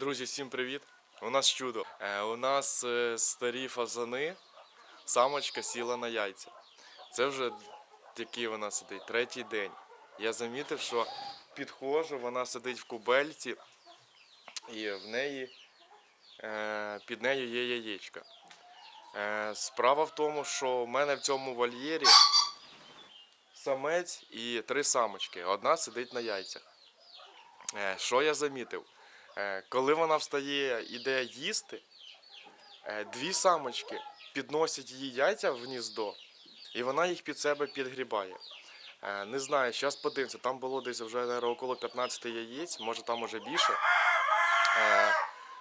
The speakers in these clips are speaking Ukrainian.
Друзі, всім привіт! У нас чудо. Е, у нас е, старі фазани, самочка сіла на яйця. Це вже який вона сидить, третій день. Я замітив, що підходжу, вона сидить в кубельці, і в неї е, під нею є яєчка. Справа в тому, що в мене в цьому вольєрі самець і три самочки. Одна сидить на яйцях. Що я замітив? Е, Коли вона встає, іде їсти, е, дві самочки підносять її яйця в гніздо, і вона їх під себе підгрібає. Е, Не знаю, зараз подивимося, там було десь вже наверно, около 15 яєць, може там уже більше.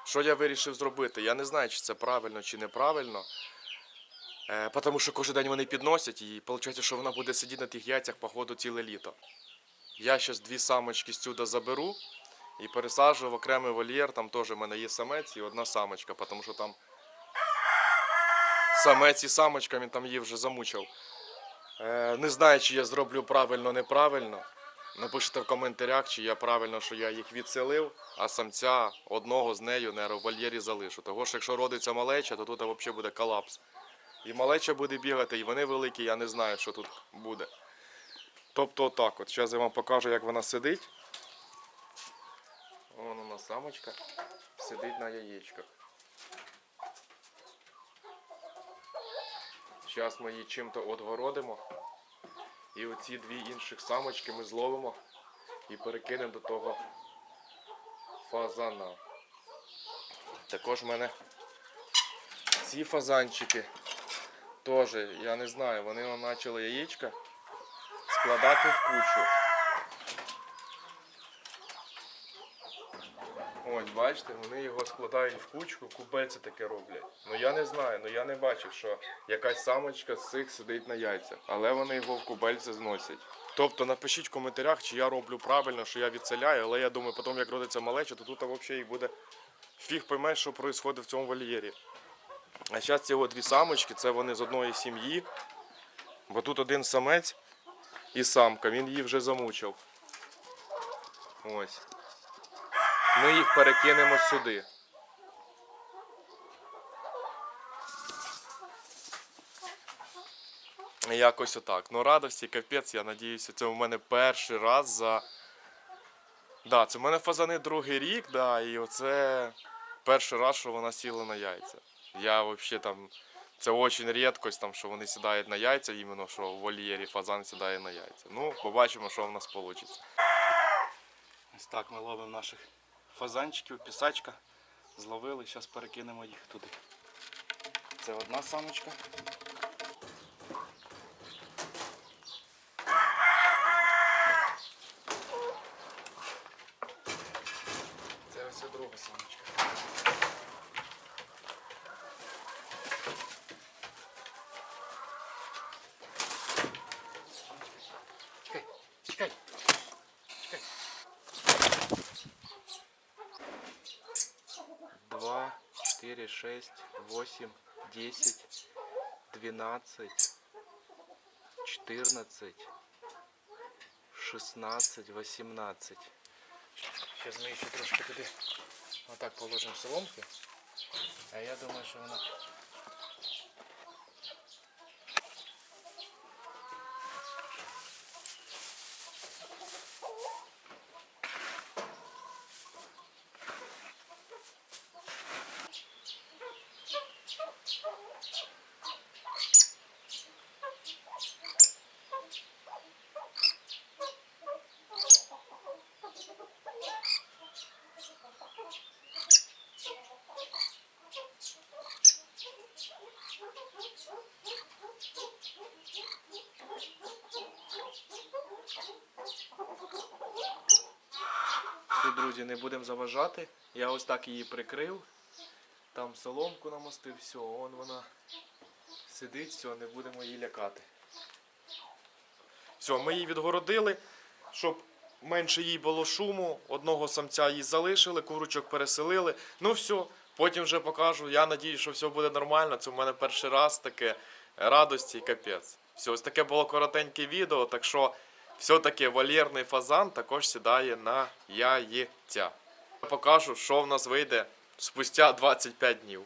Що я вирішив зробити? Я не знаю, чи це правильно чи неправильно. Тому що кожен день вони підносять, і виходить, що вона буде сидіти на тих яйцях, походу, ціле літо. Я зараз дві самочки сюди заберу і пересаджую в окремий вольєр. Там теж в мене є самець і одна самочка, тому що там самець і самочка, він там її вже замучив. Е, не знаю, чи я зроблю правильно, неправильно. Напишіть в коментарях, чи я правильно, що я їх відселив, а самця одного з нею не в вольєрі залишу. Того що якщо родиться малеча, то тут взагалі буде колапс. І малеча буде бігати, і вони великі, я не знаю, що тут буде. Тобто отак от. Зараз я вам покажу, як вона сидить. Вон вона самочка сидить на яєчках. Зараз ми її чим-то отгородимо. І оці дві інших самочки ми зловимо і перекинемо до того фазана. Також в мене ці фазанчики теж, я не знаю, вони почали яєчка складати в кучу. Ось, бачите, вони його складають в кучку, кубельце таке роблять. Ну я не знаю, ну я не бачив, що якась самочка з цих сидить на яйцях, але вони його в кубельце зносять. Тобто напишіть в коментарях, чи я роблю правильно, що я відселяю, але я думаю, потім як родиться малеча, то тут взагалі буде фіг пойме, що відбувається в цьому вольєрі. А зараз ці дві самочки, це вони з одної сім'ї, бо тут один самець і самка, він її вже замучив. Ось. Ми їх перекинемо сюди. Якось отак. Ну, радості, капець, я надіюся, це в мене перший раз за. Да, це в мене фазани другий рік, да, і оце перший раз, що вона сіла на яйця. Я взагалі там. Це дуже рідкость, там, що вони сідають на яйця, іменно що в вольєрі фазан сідає на яйця. Ну, побачимо, що в нас вийде. Ось так ми ловимо наших фазанчиків, пісачка. Зловили, зараз перекинемо їх туди. Це одна самочка. Це ось друга самочка. Два, четыре, шесть, восемь, десять, двенадцать, четырнадцать, шестнадцать, восемнадцать. Сейчас мы еще трошки туди отак положимо соломки. А я думаю, що вона. Все, друзі, не будемо заважати. Я ось так її прикрив. Там соломку намостив, все, вон вона сидить, все, не будемо її лякати. Все, ми її відгородили, щоб менше їй було шуму. Одного самця її залишили, курочок переселили. Ну все, потім вже покажу. Я надіюсь, що все буде нормально. Це в мене перший раз таке радості і капець. Все, ось таке було коротеньке відео, так що все-таки вольєрний фазан також сідає на яйця. Покажу, що в нас вийде спустя 25 днів.